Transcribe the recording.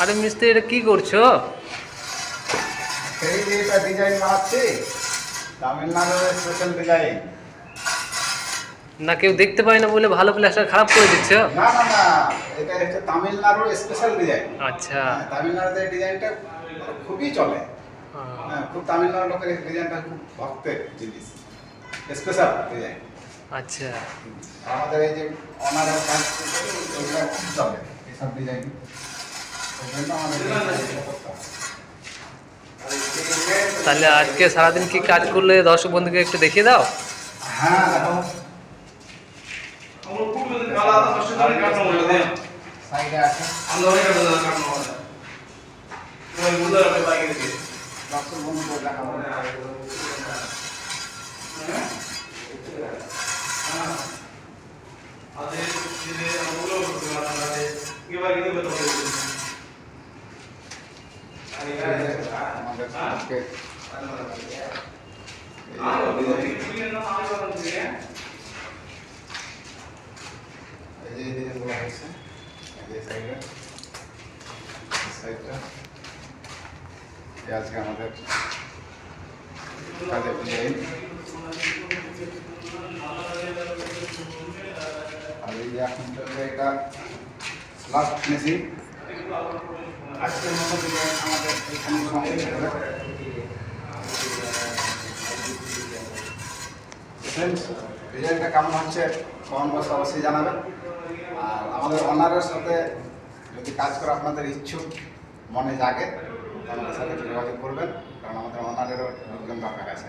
আরে মিস্ত্রি এটা কি করছ? সেই যে এটা ডিজাইন বানাচ্ছি তামিলনাড়ুর স্পেশাল ডিজাইন না কেউ দেখতে পায় না বলে ভালো প্লাস্টার খারাপ করে দিচ্ছ? না না না এটা হচ্ছে তামিলনাড়ুর স্পেশাল ডিজাইন আচ্ছা। তামিলনাড়ুতে ডিজাইনটা খুবই চলে। হ্যাঁ। হ্যাঁ খুব তামিলনাড়ু লোকের ডিজাইনটা খুব ভক্তের জিনিস। স্পেশাল ডিজাইন আচ্ছা। আমাদের এই যে অনারের কাজ চলে এইসব ডিজাইন তাহলে আজকে সারাদিন কি কাজ করলে দর্শক বন্ধুকে একটু দেখিয়ে দাও? হ্যাঁ দেখো। সাইডে আছে। ডক্টর বন্ধু দেখাবো। আমাদের আজকে এই যে ডিজাইনগুলো হয়েছে এই যে সাইডে সাইডটা এই আজকে আমাদের কাজের ডিজাইন আর এই যে এখন চলছে এটা লাস্ট ফিনিশিং আজকের মতো আমাদের এখানে কমপ্লিট হবে ফ্রেন্ডস কেমন হচ্ছে কমেন্ট বক্সে অবশ্যই জানাবেন। আর আমাদের অনারের সাথে যদি কাজ করা আপনাদের ইচ্ছুক, মনে জাগে, আমাদের সাথে যোগাযোগ করবেন, কারণ আমাদের অনারেরও লোকজন দরকার আছে।